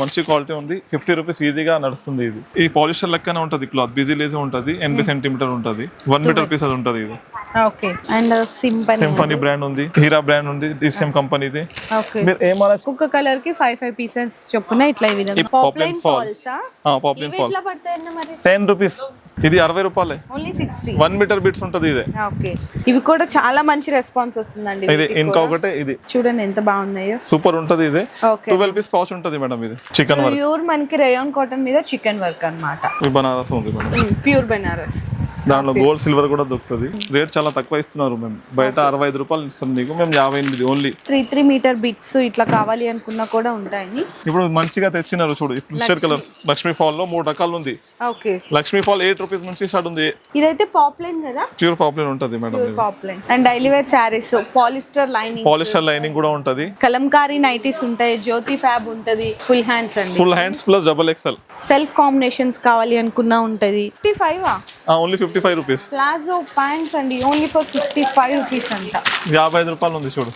మంచి క్వాలిటీ ఉంది. Fifty rupees ఈజీగా నడుస్తుంది ఇది. ఈ పాలిస్టర్ లెక్కనే ఉంటుంది క్లాత్. బిజీ లేజీ ఉంటుంది. ఎనభై సెంటీమీటర్ ఉంటుంది. వన్ మీటర్ పీస్ అది ఉంటుంది ఇది. Okay. And simple symphony brand ఉంది. హీరా బ్రాండ్ ఉంది. డిసిఎం కంపెనీది ఓకే. మీరు ఏమైనా ఒక్కొక్క కలర్కి ఫైవ్ ఫైవ్ పీసెస్ చొప్పున ఇట్లా ఈ విధంగా. fall. ఫాల్సా పాపులర్ ఫాల్ టెన్ రూపీస్ ఇది అరవై రూపాయలే. Only sixty one metre bits ఉంటుంది ఇదే. ఓకే. ఇవి కూడా చాలా మంచి రెస్పాన్స్ వస్తుందండి ఇది వీటికి ఇంకా కూడా. ఒకటే ఇది. చూడండి ఎంత బాగున్నాయో. సూపర్ ఉంటుంది ఇది. ఓకే. ట్వెల్వ్ పీస్ పౌచ్ ఉంటుంది మేడం ఇది. చికెన్ వర్క్ ప్యూర్ మనకి రేయాన్ కాటన్ మీద చికెన్ వర్క్ అన్నమాట. బనారస్ ఉంది మేడం. ప్యూర్ బెనారస్. దాంట్లో గోల్డ్ సిల్వర్ కూడా దొరుకుతుంది. రేట్ చాలా తక్కువ ఇస్తున్నారు మేము. బయట అరవై ఐదు రూపాయలు ఇస్తాం నీకు. మేము యాభై ఎనిమిది only three three metre bits ఇట్లా కావాలి అనుకున్నా కూడా ఉంటాయి ఇప్పుడు మంచిగా తెచ్చినారు చూడు. Pistol colours Lakshmi. ఫాల్లో మూడు రకాలు ఉంది. Okay Lakshmi fall eight rupees నుంచి స్టార్ట్ ఉంది. ఇదైతే పాప్లైన్ కదా? ప్యూర్ పాపులర్ ఉంటుంది madam poplin and daily wear sarees polyester lining polyester lining కూడా ఉంటుంది. కలంకారీ నైటీస్ ఉంటాయి జ్యోతి ఫ్యాబ్ ఉంటది ఫుల్ హ్యాండ్స్ అండి. Full hands plus double excel self combinations కావాలి అనుకున్నా ఉంటది. Fifty five only fifty five rupees palazzo pants అండి only for fifty five rupees అంట. యాభై ఐదు రూపాయలు ఉంది చూడు.